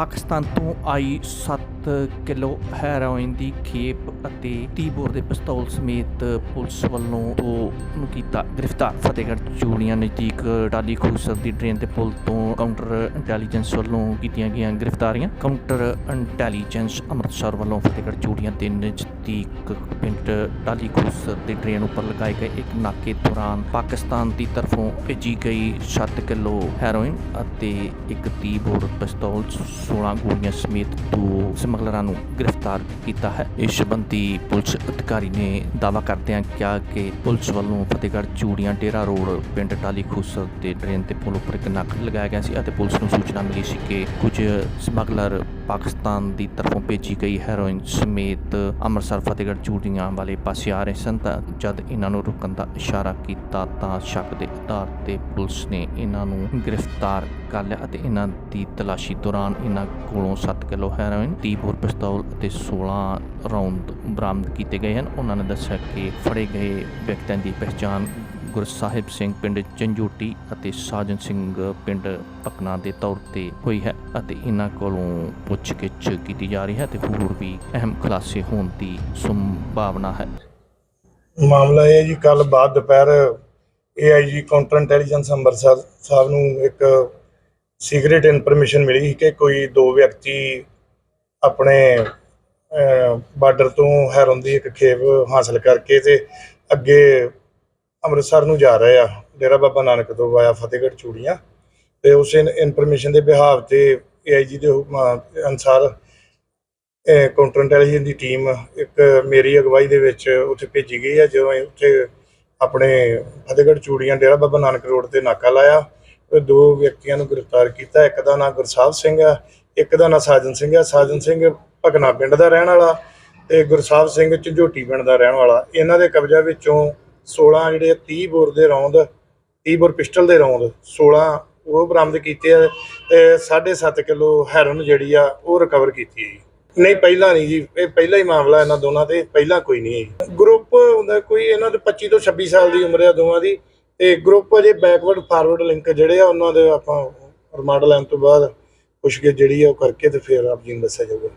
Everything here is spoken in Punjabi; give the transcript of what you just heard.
ਪਾਕਿਸਤਾਨ ਤੋਂ ਆਈ 7 ਕਿਲੋ ਹੈਰੋਇਨ ਦੀ ਖੇਪ ਅਤੇ 30 ਬੋਰ ਦੇ ਪਿਸਤੌਲ ਸਮੇਤ ਪੁਲਿਸ ਵੱਲੋਂ ਦੋ ਨੂੰ ਕੀਤਾ ਗ੍ਰਿਫਤਾਰ। ਫਤਿਹਗੜ੍ਹ ਚੂੜੀਆਂ ਨਜ਼ਦੀਕ ਟਾਲੀ ਖੂਸਰ ਦੀ ਡਰੇਨ ਤੇ ਪੁਲ ਤੋਂ ਕਾਊਂਟਰ ਇੰਟੈਲੀਜੈਂਸ ਵੱਲੋਂ ਕੀਤੀਆਂ ਗਈਆਂ ਗ੍ਰਿਫਤਾਰੀਆਂ। ਕਾਊਂਟਰ ਇੰਟੈਲੀਜੈਂਸ ਅੰਮ੍ਰਿਤਸਰ ਵੱਲੋਂ ਫਤਿਹਗੜ੍ਹ ਚੂੜੀਆਂ ਦੇ ਨਜ਼ਦੀਕ ਪਿੰਡ ਟਾਲੀ ਖੂਸਰ ਦੀ ਡਰੇਨ ਉੱਪਰ ਲਗਾਏ ਗਏ ਇੱਕ ਨਾਕੇ ਦੌਰਾਨ ਪਾਕਿਸਤਾਨ ਦੀ ਤਰਫੋਂ ਭੇਜੀ ਗਈ 7 ਕਿਲੋ ਹੈਰੋਇਨ ਅਤੇ ਇੱਕ 30 ਬੋਰ ਪਿਸਤੌਲ 16 ਗੋਲੀਆਂ ਸਮੇਤ ਦੋ ਸਮਗਲਰਾਂ ਨੂੰ ਗ੍ਰਿਫਤਾਰ ਕੀਤਾ ਹੈ। ਇਸ ਸੰਬੰਧੀ ਪੁਲਿਸ ਅਧਿਕਾਰੀ ਨੇ ਦਾਅਵਾ ਕਰਦਿਆਂ ਕਿਹਾ ਕਿ ਪੁਲਿਸ ਵੱਲੋਂ ਫਤਿਹਗੜ੍ਹ ਚੂੜੀਆਂ ਡੇਰਾ ਰੋਡ, ਪਿੰਡ ਟਾਲੀ ਖੂਸਰ ਤੇ ਡਰੇਨ ਤੇ ਪੁਲ ਉੱਪਰ ਇੱਕ ਨੱਕ ਲਗਾਇਆ ਗਿਆ ਸੀ ਅਤੇ ਪੁਲਿਸ ਨੂੰ ਸੂਚਨਾ ਮਿਲੀ ਸੀ ਕਿ ਕੁਝ ਸਮਗਲਰ ਪਾਕਿਸਤਾਨ ਦੀ ਤਰਫੋਂ ਭੇਜੀ ਗਈ ਹੈਰੋਇਨ ਸਮੇਤ ਅੰਮ੍ਰਿਤਸਰ, ਫਤਿਹਗੜ੍ਹ ਚੂੜੀਆਂ ਵਾਲੇ ਪਾਸੇ ਆ ਰਹੇ ਸਨ ਤਾਂ ਜਦ ਇਹਨਾਂ ਨੂੰ ਰੁਕਣ ਦਾ ਇਸ਼ਾਰਾ ਕੀਤਾ ਤਾਂ ਸ਼ੱਕ ਦੇ ਆਧਾਰ ਤੇ ਪੁਲਿਸ ਨੇ ਇਹਨਾਂ ਨੂੰ ਗ੍ਰਿਫਤਾਰ ਕਰ ਲਿਆ ਅਤੇ ਇਹਨਾਂ ਦੀ ਤਲਾਸ਼ੀ ਦੌਰਾਨ ਇਹਨਾਂ ਕੋਲੋਂ 7 ਕਿਲੋ ਹੈਰੋਇਨ 30 ਬੋਰ ਪਿਸਤੌਲ ਅਤੇ 16 ਰਾਉਂਡ ਬਰਾਮਦ ਕੀਤੇ ਗਏ ਹਨ। ਉਹਨਾਂ ਨੇ ਦੱਸਿਆ ਕਿ ਫੜੇ ਗਏ ਵਿਅਕਤੀਆਂ ਦੀ ਪਛਾਣ ਗੁਰਸਾਹਿਬ ਸਿੰਘ ਪਿੰਡ ਚੰਜੋਟੀ ਅਤੇ ਸਾਜਨ ਸਿੰਘ ਪਿੰਡ ਪਕਨਾ ਦੇ ਤੌਰ ਤੇ ਹੋਈ ਹੈ ਅਤੇ ਇਹਨਾਂ ਕੋਲੋਂ ਪੁੱਛਗਿੱਛ ਕੀਤੀ ਜਾ ਰਹੀ ਹੈ ਤੇ ਹੋਰ ਵੀ ਅਹਿਮ ਖੁਲਾਸੇ ਹੋਣ ਦੀ ਸੰਭਾਵਨਾ ਹੈ। ਮਾਮਲਾ ਇਹ ਹੈ ਜੀ ਕੱਲ ਬਾਅਦ ਦੁਪਹਿਰ AIG counter intelligence Amritsar Sahib ਨੂੰ ਇੱਕ ਸੀਕ੍ਰੀਟ ਇਨਫੋਰਮੇਸ਼ਨ ਮਿਲੀ ਸੀ ਕਿ ਕੋਈ ਦੋ ਵਿਅਕਤੀ ਆਪਣੇ ਬਾਰਡਰ ਤੋਂ ਹੈਰੋਂ ਦੀ ਇੱਕ ਖੇਪ ਹਾਸਲ ਕਰਕੇ ਤੇ ਅੱਗੇ ਅੰਮ੍ਰਿਤਸਰ ਨੂੰ ਜਾ ਰਹੇ ਆ। ਡੇਰਾ ਬਾਬਾ ਨਾਨਕ ਤੋਂ ਵਾਇਆ ਫਤਿਹਗੜ੍ਹ ਚੂੜੀਆਂ ਤੇ ਉਸ ਇਨਫੋਰਮੇਸ਼ਨ ਦੇ ਬਿਹਾਵ ਤੇ ਏਆਈਜੀ ਦੇ ਹੁਕਮਾਂ ਅਨੁਸਾਰ ਕਾਊਂਟਰ ਇੰਟੈਲੀਜੈਂਸ ਦੀ ਟੀਮ ਇੱਕ ਮੇਰੀ ਅਗਵਾਈ ਦੇ ਵਿੱਚ ਉੱਥੇ ਭੇਜੀ ਗਈ ਹੈ ਜਦੋਂ ਇਹ ਉੱਥੇ ਆਪਣੇ ਫਤਿਹਗੜ੍ਹ ਚੂੜੀਆਂ ਡੇਰਾ ਬਾਬਾ ਨਾਨਕ ਰੋਡ ਤੇ ਨਾਕਾ ਲਾਇਆ ਦੋ ਵਿਅਕਤੀਆਂ ਨੂੰ ਗ੍ਰਿਫਤਾਰ ਕੀਤਾ। ਇੱਕ ਦਾ ਨਾਮ ਗੁਰਸਾਹਿਬ ਸਿੰਘ ਆ, ਇੱਕ ਦਾ ਨਾਮ ਸਾਜਨ ਸਿੰਘ ਆ। ਸਾਜਨ ਸਿੰਘ ਭਗਨਾ ਪਿੰਡ ਦਾ ਰਹਿਣ ਵਾਲਾ ਤੇ ਗੁਰਸਾਹਿਬ ਸਿੰਘ ਝੰਜੋਟੀ ਪਿੰਡ ਦਾ ਰਹਿਣ ਵਾਲਾ। ਇਹਨਾਂ ਦੇ ਕਬਜ਼ਾ ਵਿੱਚੋਂ 16 ਜਿਹੜੇ 30 ਬੋਰ ਦੇ ਰੌਂਦ 30 ਬੋਰ ਪਿਸਟਲ ਦੇ ਰੌਂਦ 16 ਉਹ ਬਰਾਮਦ ਕੀਤੇ ਆ ਤੇ 7.5 ਕਿਲੋ ਹੈਰੋਨ ਜਿਹੜੀ ਆ, ਉਹ ਰਿਕਵਰ ਕੀਤੀ ਹੈ ਜੀ। ਨਹੀਂ, ਪਹਿਲਾਂ ਨਹੀਂ ਜੀ, ਇਹ ਪਹਿਲਾ ਹੀ ਮਾਮਲਾ ਇਹਨਾਂ ਦੋਨਾਂ ਤੇ, ਪਹਿਲਾਂ ਕੋਈ ਨਹੀਂ ਹੈ ਗਰੁੱਪ ਹੁੰਦਾ ਕੋਈ ਇਹਨਾਂ ਦੇ 25 ਤੋਂ 26 ਸਾਲ ਦੀ ਉਮਰ ਆ ਦੋਵਾਂ ਦੀ, ਤੇ ਗਰੁੱਪ ਅਜੇ ਬੈਕਵਰਡ ਫਾਰਵਰਡ ਲਿੰਕ ਜਿਹੜੇ ਆ, ਉਹਨਾਂ ਦੇ ਆਪਾਂ ਰਿਮਾਂਡ ਲੈਣ ਤੋਂ ਬਾਅਦ ਪੁੱਛਗਿੱਛ ਜਿਹੜੀ ਆ ਉਹ ਕਰਕੇ ਤੇ ਫਿਰ ਆਪ ਜੀ ਨੂੰ ਦੱਸਿਆ ਜਾਊਗਾ।